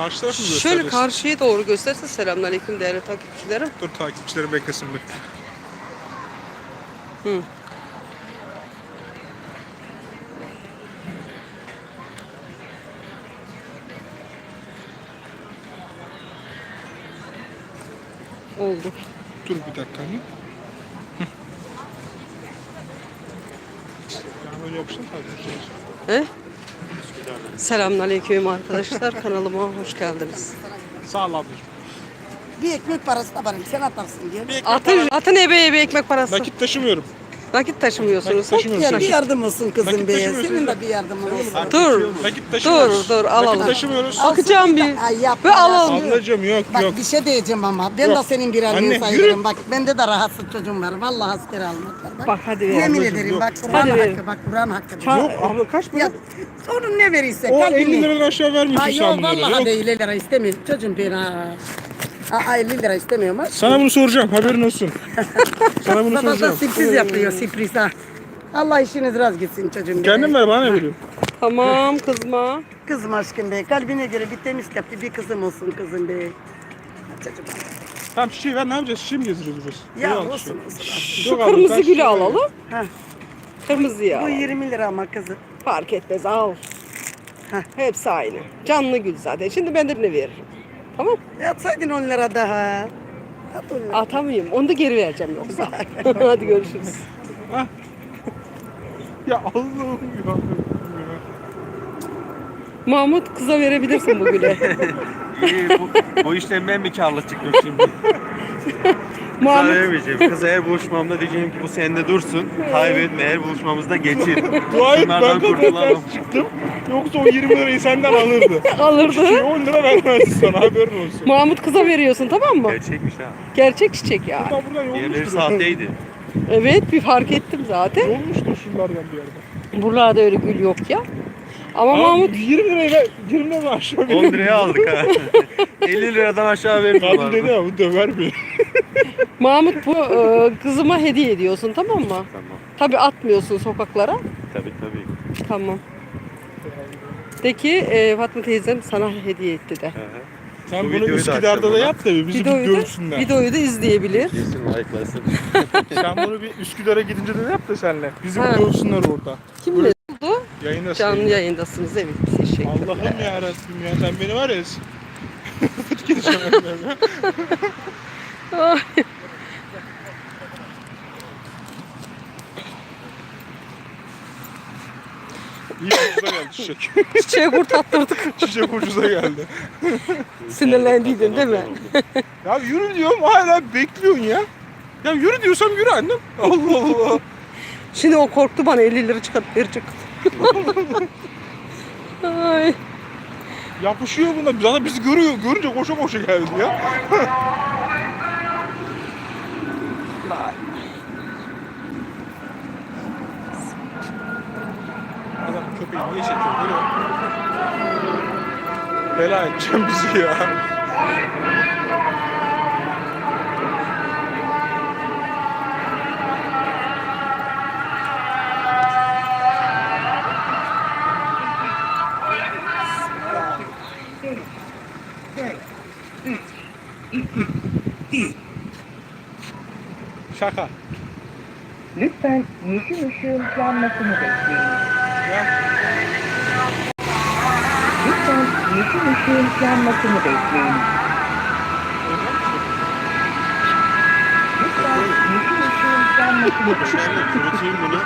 Karşı tarafı mı Şöyle göstereceğiz? karşıya doğru gösterse selamünaleyküm değerli takipçilerim. Dur takipçilerim beklesin bir. Hı. Oldu. Dur bir dakika. Hı. Yani böyle yapıştın tabii. He? Selamünaleyküm arkadaşlar. Kanalıma hoş geldiniz. Sağ ol ablacığım. Bir ekmek parası da varım. Sen atarsın diye. Bir ekmek Atın, atın ebe ebe ekmek parası. Nakit taşımıyorum. Nakit taşımıyorsunuz. Nakit taşımıyorum. Yani bir yardım olsun kızım Nakit be. Senin de bir yardımın olsun. Dur. Nakit taşımıyoruz. Dur dur al Nakit al. taşımıyoruz. Akacağım bir. Ay yapma Ve ya. al al. Ablacığım yok Bak yok. bir şey diyeceğim ama. Ben Yok. de senin bir Anne, yürü. sayılırım. Bak bende de rahatsız çocuğum var. Vallahi asker almaklar. Bak, Bak hadi ver. Yemin ederim yok. bak Kur'an Hadi hakkı. Bak Kur'an hakkı. Yok abla kaç para? Ya onun ne verirse. O 50 kalbini. liradan aşağı vermiyorsun Ay sen yok bunları. vallahi Yok. de 50 lira istemiyorum. Çocuğum ben ha. Aa, 50 lira istemiyorum. ha. Sana bunu soracağım haberin olsun. Sana bunu Baba da soracağım. sürpriz yapıyor sürpriz ha. Allah işiniz raz gitsin çocuğum. Kendin ver bana ne veriyorsun? Tamam kızma. Kızım aşkım be. Kalbine göre bir temiz kalpli bir kızım olsun kızım be. Çocuğum. Tamam çiçeği ver ne yapacağız? Çiçeği mi gezdireceğiz burası? Ya Eyvallah olsun olsun. Şu Yok kırmızı kaç gülü alalım. Ha, Kırmızıyı bu al. 20 lira ama kızım. Fark etmez al. Heh. Hepsi aynı. Canlı gül zaten. Şimdi ben de ne veririm. Tamam. Yatsaydın 10 lira daha. At 10 lira. Atamayayım. Onu da geri vereceğim yoksa. Hadi görüşürüz. Ya Allah'ım ya. Mahmut kıza verebilirsin bu. İyi, bu, bu işten ben mi karlı çıktım şimdi? Mahmut Söylemeyeceğim. Kız eğer buluşmamda diyeceğim ki bu sende dursun. Kaybetme eğer buluşmamızda geçir. Dua et ben Bunlardan kurtulamam. çıktım. Yoksa o 20 lirayı senden alırdı. alırdı. Çiçeği 10 lira vermezdi sana haberin olsun. Mahmut kıza veriyorsun tamam mı? Gerçekmiş ha. Gerçek çiçek ya. Buradan buradan Diğerleri yolmuştur. sahteydi. Evet bir fark ettim zaten. Yolmuştur şunlardan bir yerden. Buralarda öyle gül yok ya. Ama Ama Mahmut 20 lirayı ver, 20 lira aşağı 10 verir. liraya aldık ha. 50 liradan aşağı Kadın vermiyorlar. dedi ya bu döver beni. Mahmut bu e, kızıma hediye ediyorsun tamam mı? Tamam. Tabi atmıyorsun sokaklara. Tabii tabii. Tamam. De ki e, Fatma teyzem sana hediye etti de. Hı hı. Sen Bu bunu videoyu da Üsküdar'da da yap da bir bizi bir Videoyu da, görsünler. videoyu da izleyebilir. Kesin like'lasın. Sen bunu bir Üsküdar'a gidince de yap da senle. Bizi Ha. bir görsünler orada. Kimle oldu? Yayında Canlı söyle. yayındasınız evet. Teşekkürler. Allah'ım ya Rabbim ya sen beni var ya. Fıt geçeceğim önüne. Ay. İyi ucuza geldi çiçek. Çiçeği kurtattırdık. Çiçek ucuza geldi. Sinirlendiydin değil mi? Ya yürü diyorum hala bekliyorsun ya. Ya yürü diyorsam yürü annem. Allah Allah. Şimdi o korktu bana 50 lira çıkartıp verecek. Ay. Yapışıyor buna. Zaten bizi görüyor. Görünce koşa koşa geldi ya. Adam köpeği niye çekiyor? Edeceğim bizi ya. Şaka. Lütfen yeşil ışığın yanmasını bekleyin. Ya. Yeşil ışığın yanmasını bekleyin. Lütfen yeşil ışığın yanmasını bekleyin. Şöyle kurutayım bunu.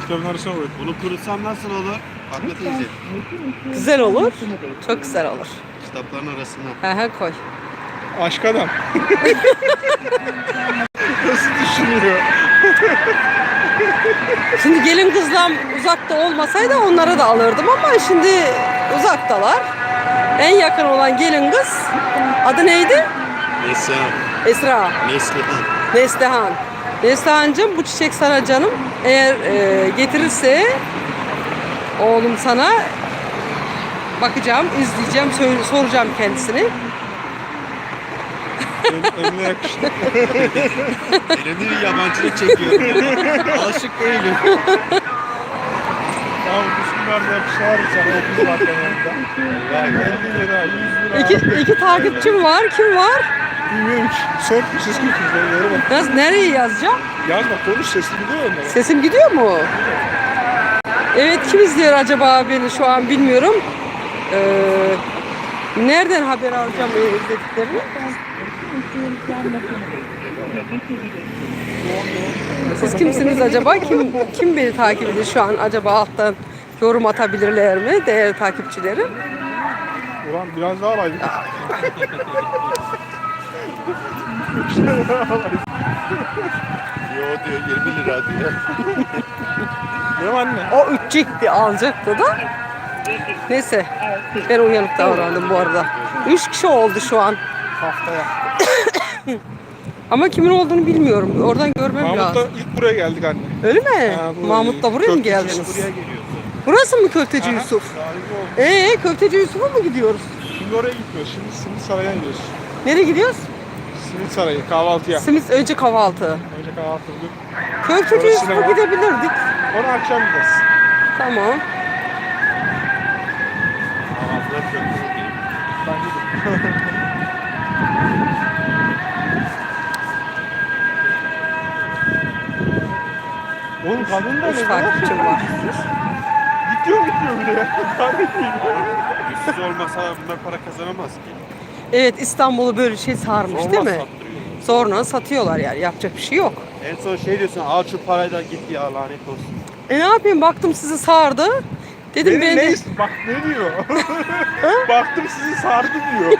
Kitabın arasına koy. Bunu kurutsam nasıl olur? Teyze. ışığın Güzel olur. Çok güzel olur. Kitapların arasına. He he koy. Aşk adam. Nasıl düşünüyor? Şimdi gelin kızlam uzakta olmasaydı onları da alırdım ama şimdi uzaktalar. En yakın olan gelin kız adı neydi? Neyse. Esra. Neslihan. Neslihan. Neslihan'cığım bu çiçek sana canım. Eğer e, getirirse oğlum sana bakacağım, izleyeceğim, soracağım kendisini. Eline yakıştı. Elimde bir yabancılık çekiyorum. Alışık değilim. Tamam. Bunlar da yapışlar sana 30 dakika yanında. 50 lira, 100 lira. İki, iki takipçim var. Kim var? Bilmiyorum ki. Sor çizgi filmleri bak. Yaz, nereye yazacağım? Yazma konuş sesini gidiyor onlara. Sesim gidiyor mu? Evet kim izliyor acaba beni şu an bilmiyorum. Ee, nereden haber alacağım e, izlediklerini? Siz kimsiniz acaba? Kim kim beni takip ediyor şu an acaba alttan yorum atabilirler mi değerli takipçilerim? Ulan biraz daha alaydık. Yo diyor 20 lira diyor. Ne var anne? O üçecekti alacaktı da. Neyse ben uyanık davrandım bu arada. Üç kişi oldu şu an. Haftaya. Ama kimin olduğunu bilmiyorum. Oradan görmem Mahmut'la lazım. ilk buraya geldik anne. Öyle mi? Ha, Mahmut'la buraya mı geldiniz? Buraya geliyorsun. Burası mı Köfteci Yusuf? Ee Köfteci Yusuf'a mı gidiyoruz? Şimdi oraya gitmiyoruz. Şimdi Simit Sarayı'na gidiyoruz. Nereye gidiyoruz? Simit Sarayı kahvaltıya. Simit önce kahvaltı. Önce kahvaltı bugün. Köfteci Orası Yusuf'a sinema. gidebilirdik. Onu akşam gideriz. Tamam. Kahvaltılar çok iyi. Bence de. Oğlum kadın da Üç ne kadar takipçim var. Gidiyor. Kadın değil. Yüzsüz olmasa bunlar para kazanamaz ki. Evet İstanbul'u böyle şey sarmış Zorla değil mi? sattırıyor. Sonra satıyorlar yani yapacak bir şey yok. En son şey diyorsun al şu parayı da git ya lanet olsun. E ne yapayım baktım sizi sardı. Dedim Benim ben ne de... ist- Bak ne diyor? Baktım sizi sardı diyor.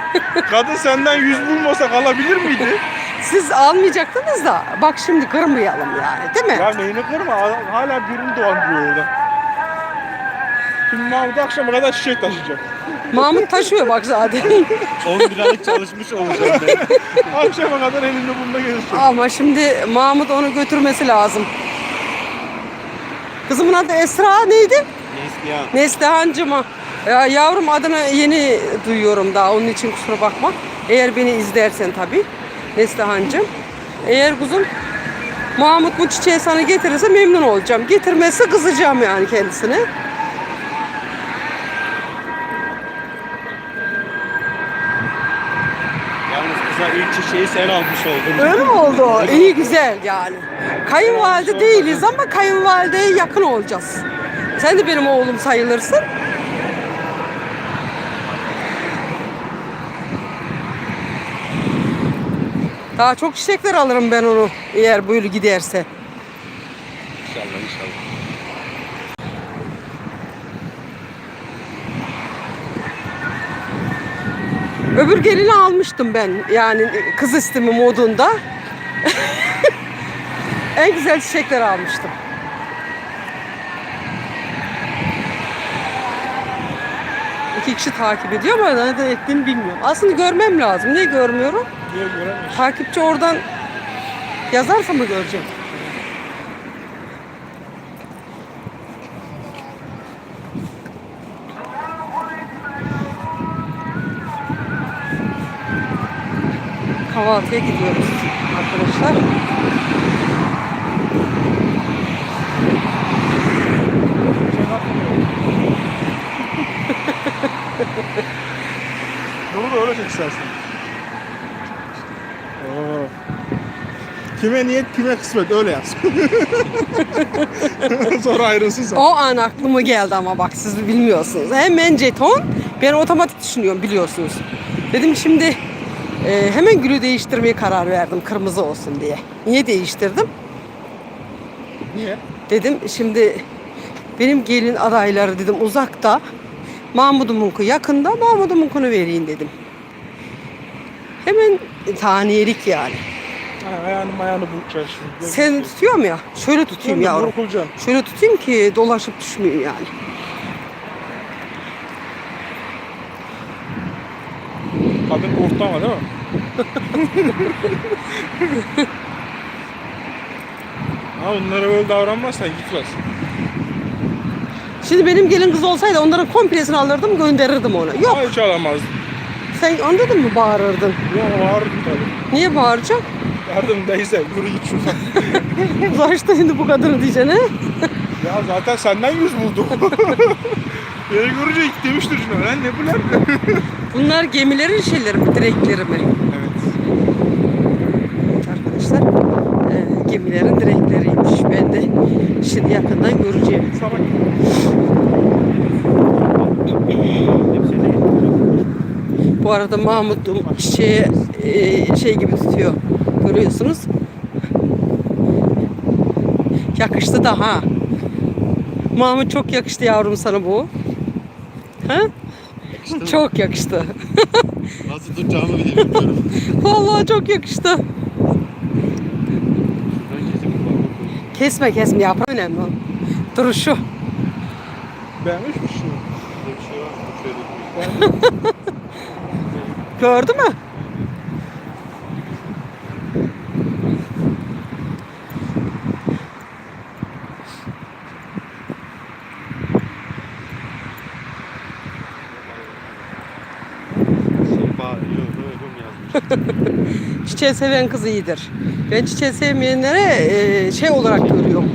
Kadın senden yüz bulmasa kalabilir miydi? Siz almayacaktınız da bak şimdi kırmayalım yani değil mi? Ya neyini kırma hala- hala birini dolandırıyor orada. Şimdi Mahmut akşama kadar çiçek taşıyacak. Mahmut taşıyor bak zaten. 10 liralık çalışmış olacağım ben. Akşama kadar elinde bunda gezecek. Ama şimdi Mahmut onu götürmesi lazım. Kızımın adı Esra neydi? Neyse ya. Neslihan'cıma. Ya yavrum adını yeni duyuyorum daha onun için kusura bakma. Eğer beni izlersen tabii. Neslihan'cım. Eğer kuzum Mahmut bu çiçeği sana getirirse memnun olacağım. Getirmezse kızacağım yani kendisine. Yalnız kıza ilk çiçeği sen almış oldun. Öyle mi oldu? İyi güzel yani. Kayınvalide değiliz ama kayınvalideye yakın olacağız. Sen de benim oğlum sayılırsın. Daha çok çiçekler alırım ben onu eğer böyle giderse. Öbür gelini almıştım ben yani kız istimi modunda. en güzel çiçekler almıştım. İki kişi takip ediyor ama nereden ettiğini bilmiyorum. Aslında görmem lazım. Niye görmüyorum? Niye göremiyorsun? Takipçi oradan yazarsa mı göreceğim? Kahvaltıya gidiyoruz arkadaşlar. Da öyle çok istersin. Oo. Kime niyet kime kısmet öyle yaz. Sonra ayrılsın sen. O an aklıma geldi ama bak siz bilmiyorsunuz. Hemen jeton. Ben otomatik düşünüyorum biliyorsunuz. Dedim şimdi e, hemen gülü değiştirmeye karar verdim kırmızı olsun diye. Niye değiştirdim? Niye? Dedim şimdi benim gelin adayları dedim uzakta. Mahmud'umunku yakında Mahmud'umunkunu vereyim dedim. Hemen taniyelik yani. Ha, ayağını mayağını burkacaksın şimdi. Sen tutuyorum ya. Şöyle tutayım yavrum. Şöyle tutayım ki dolaşıp düşmeyeyim yani. Kadın korktu ama değil mi? Ha onlara böyle davranmazsan gitmez. Şimdi benim gelin kız olsaydı onların komplesini alırdım gönderirdim ona. Yok Hiç alamazdım. sen anladın mı bağırırdın? Ya bağırırdım tabii. Niye bağıracaksın? Yardım teyze yürü git şuradan. Başta şimdi bu kadını diyeceksin he? Ya zaten senden yüz buldum. Beni görünce ilk demiştir şuna. Lan ne bu lan? Bunlar gemilerin şeyleri mi, direkleri mi? evet. Arkadaşlar e, gemilerin direkleriymiş. Ben de şimdi yakından göreceğim. Bu arada Mahmut'um çiçeği e, şey gibi tutuyor. Görüyorsunuz. Yakıştı da ha. Mahmut çok yakıştı yavrum sana bu. Ha? Çok yakıştı. Nasıl tutacağımı bile bilmiyorum. Vallahi çok yakıştı. Kesme kesme yaprağı önemli. olan. Duruşu. Beğenmiş misin? Bir şey var mı? Şöyle Gördü mü? Şifa yorum yazmış. Çiçeği seven kız iyidir. Ben çiçeği sevmeyenlere e, şey olarak görüyorum.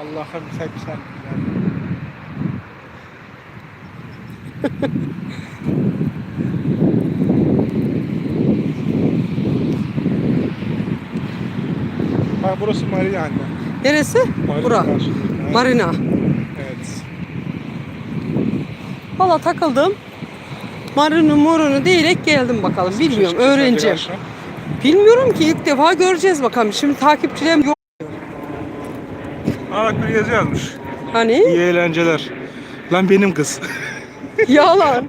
Allah'ım sen sen. Ha burası Marina anne. Neresi? Marina Bura. Marina. Evet. Valla takıldım. Marunu morunu diyerek geldim bakalım. Bilmiyorum öğreneceğim. Bilmiyorum ki ilk defa göreceğiz bakalım. Şimdi takipçilerim yok. Aa bak bir yazı yazmış. Hani? İyi eğlenceler. Lan benim kız. Yalan.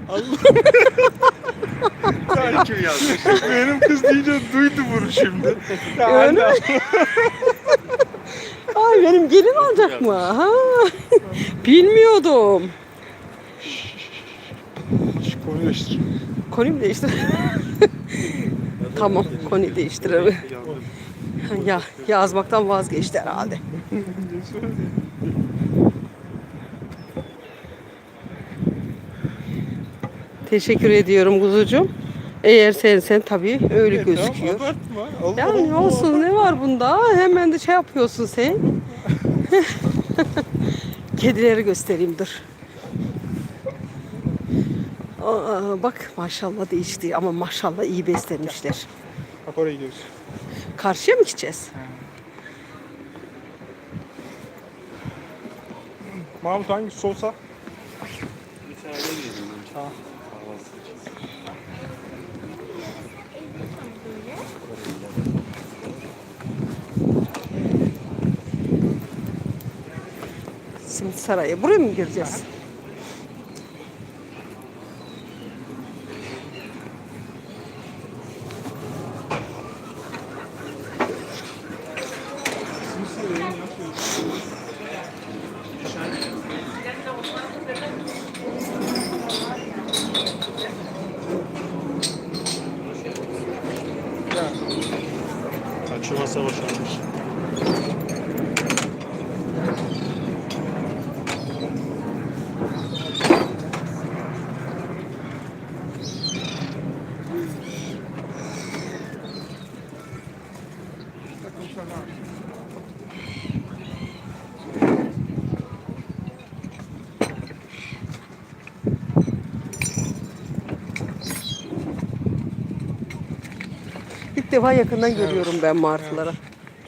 Kim yazmış? benim kız deyince duydu bunu şimdi. Ya Öyle anne, Ay benim gelin olacak mı? Ha. Bilmiyordum. Konuyu değiştir. Konuyu mu değiştir? tamam konuyu değiştirelim. Ya yazmaktan vazgeçti herhalde. Teşekkür ediyorum kuzucuğum. Eğer sen sen tabii öyle gözüküyor. Abartma. Allah Yani Allah. olsun ne var bunda? Hemen de şey yapıyorsun sen. Kedileri göstereyim dur. Aa, bak maşallah değişti ama maşallah iyi beslenmişler. Bak oraya gidiyoruz. Karşıya mı gideceğiz? Mahmut hangisi olsa? Tamam. Kahvaltı için. Simit Sarayı. Buraya mı gireceğiz? Bak şu masa boşalmış. İlk defa yakından görüyorum ben martıları.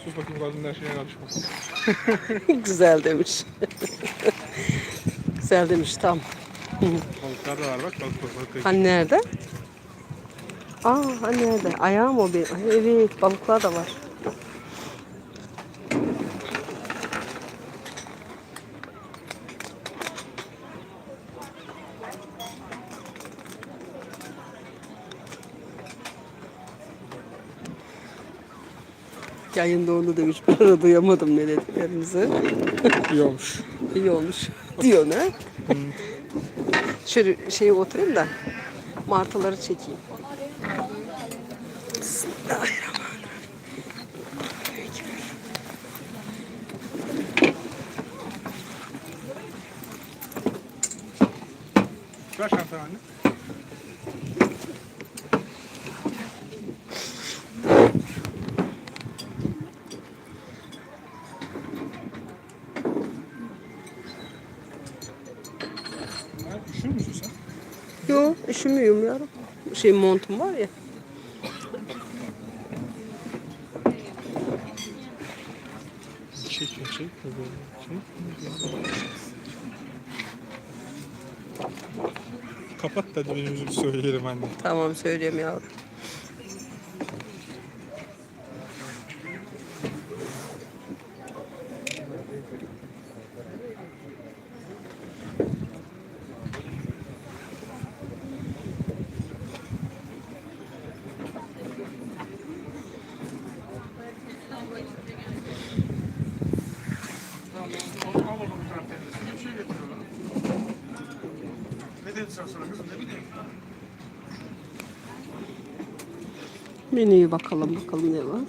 Sus bakayım kadın her şeye karışmasın. Güzel demiş. Güzel demiş tam. Balıklar da var bak balık balık balık. Hani nerede? Aa hani nerede? Ayağım o benim. Ay, Evet balıklar da var. Yayında onu demiş. Ben ara duyamadım ne dediklerinizi. İyi olmuş. İyi olmuş. Diyor ne? Şöyle şeye oturayım da martıları çekeyim. Bismillahirrahmanirrahim. Ver şampiyon anne. Üşümüyorum yavrum. Şey montum var ya. Çek çek. Çek. Kapat da yüzümü söyleyelim anne. Tamam söyleyeyim yavrum. Menüye bakalım bakalım ne var.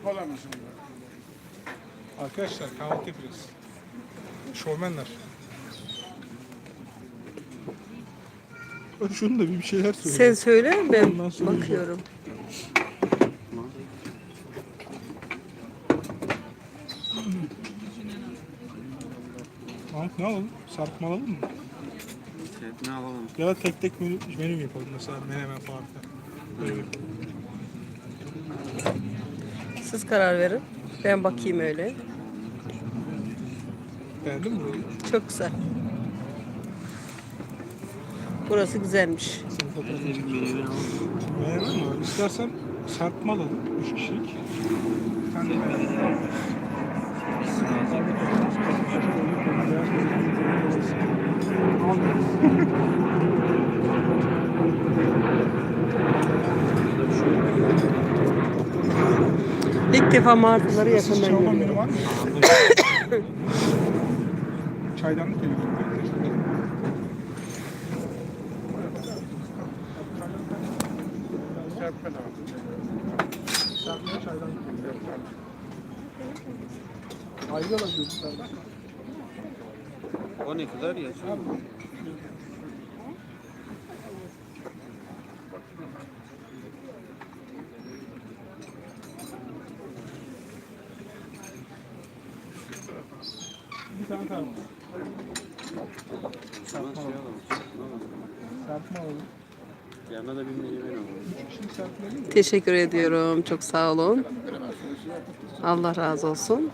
25 toparlar mısın? Arkadaşlar kahvaltı yapıyoruz. Şovmenler. Şunu da bir şeyler söyle. Sen söyle ben Ondan sonra bakıyorum. Mahmut ne alalım? Sarkma alalım mı? Ne alalım? Ya da tek tek menü, menü mü yapalım mesela menemen falan filan. Böyle. Siz karar verin. Ben bakayım öyle. Beğendin mi? Çok güzel. Burası güzelmiş. Senin fotoğrafını çekeyim. Menemen mi? İstersen sarkma alalım. Üç kişilik. Bir tane. İlk defa martıları yakından görüyorum. Çaydanlık geliyor. Ayrı alabiliyoruz. O ne kadar yazıyor? Bir tane tane. Sana şey alalım. Sarkma alalım. Yanına da bir? Teşekkür ediyorum. Çok sağ olun. Allah razı olsun.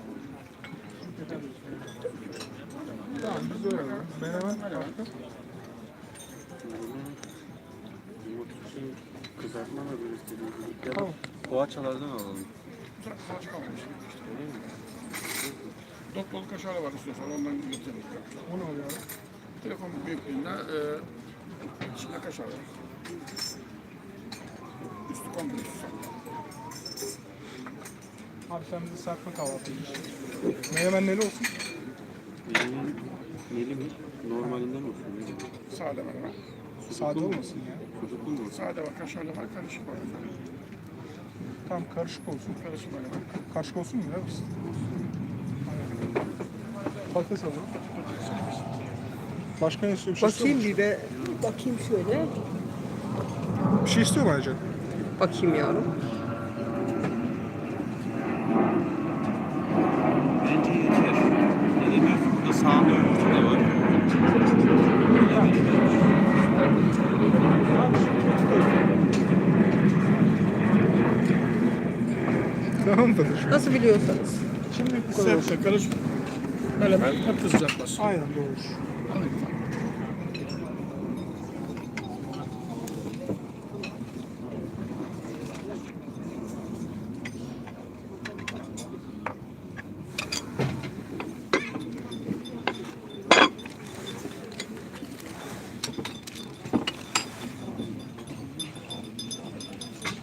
Tamam biz öyle alalım. Menemen farklı. Yumurta için kızartma da böyle istediğimiz gibi. Ya da Tamam. poğaçalardan alalım. Saç kalmış. Dört balık kaşarı var istiyorsan ondan getiririz. O ne oluyor? abi? Telefon büyüklüğünde e, içinde kaşar var. Üstü komple üstü. Abi sen bize sarkma kahvaltı yiyorsun. Menemen neli olsun? Menemen neli mi? Normalinden olsun. Sade var ama. Sade olmasın ya. Sucuklu mu olsun? Sade var, kaşarlı var, karışık var. Tam karışık olsun. Karışık var. Karışık olsun mu biliyor musun? Patates alalım. Başka ne istiyor? Bir şey istiyor Bakayım bir be. Bakayım şöyle. mu? Bir şey istiyor mu ayrıca? Bakayım yavrum. Bence yeter. Ne demiyorsun? Burada sağında yumurta da var. Tamam da. Nasıl biliyorsanız. Şimdi bu kadar. Sebze karışık. Menemen patates kızartması. Aynen doğru.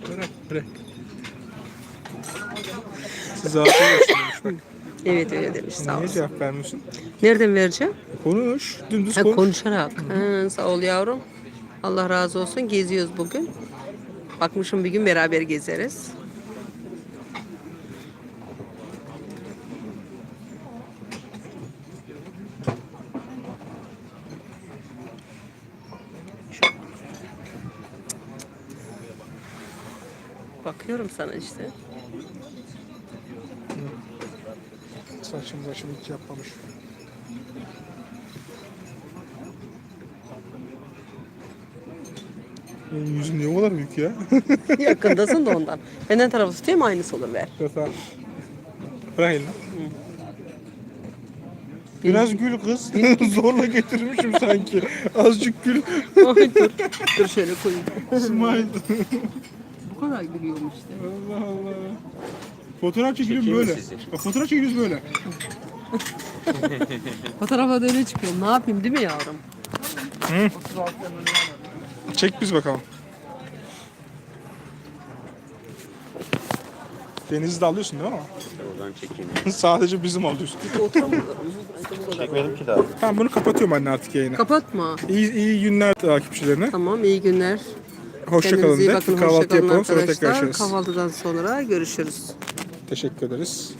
Bırak, bırak. Siz afiyet olsun demiş bak. Öyle demiş sağ Niye ol. cevap vermiyorsun? Nereden vereceğim? Konuş. Dümdüz Ha, konuş. konuşarak. Ha, sağ ol yavrum. Allah razı olsun. Geziyoruz bugün. Bakmışım bir gün beraber gezeriz. Bakıyorum sana işte. Saçım başım hiç yapmamış. Benim yüzüm niye o kadar büyük ya? Yakındasın da ondan. Benden tarafı tutayım aynısı olur ver. Yok tamam. Bırak elini. Biraz gül kız. Zorla getirmişim sanki. Azıcık gül. Ay dur. Dur şöyle koyayım. Smile. Bu kadar gülüyorum işte. Allah Allah. Fotoğraf çekiliyor böyle. Bak fotoğraf çekiliyoruz böyle. Fotoğrafa da öyle çıkıyorum. Ne yapayım değil mi yavrum? Çek biz bakalım. Deniz'i de alıyorsun değil mi? Oradan çekeyim. Sadece bizim alıyorsun. Çekmedim ki daha. Tamam bunu kapatıyorum anne artık yayını. Kapatma. İyi, iyi günler takipçilerine. Tamam iyi günler. Hoşça Kendinize kalın iyi de. bakın. Kahvaltı Hoşça kalın yapalım sonra tekrar arkadaşlar. görüşürüz. Kahvaltıdan sonra görüşürüz. Teşekkür ederiz.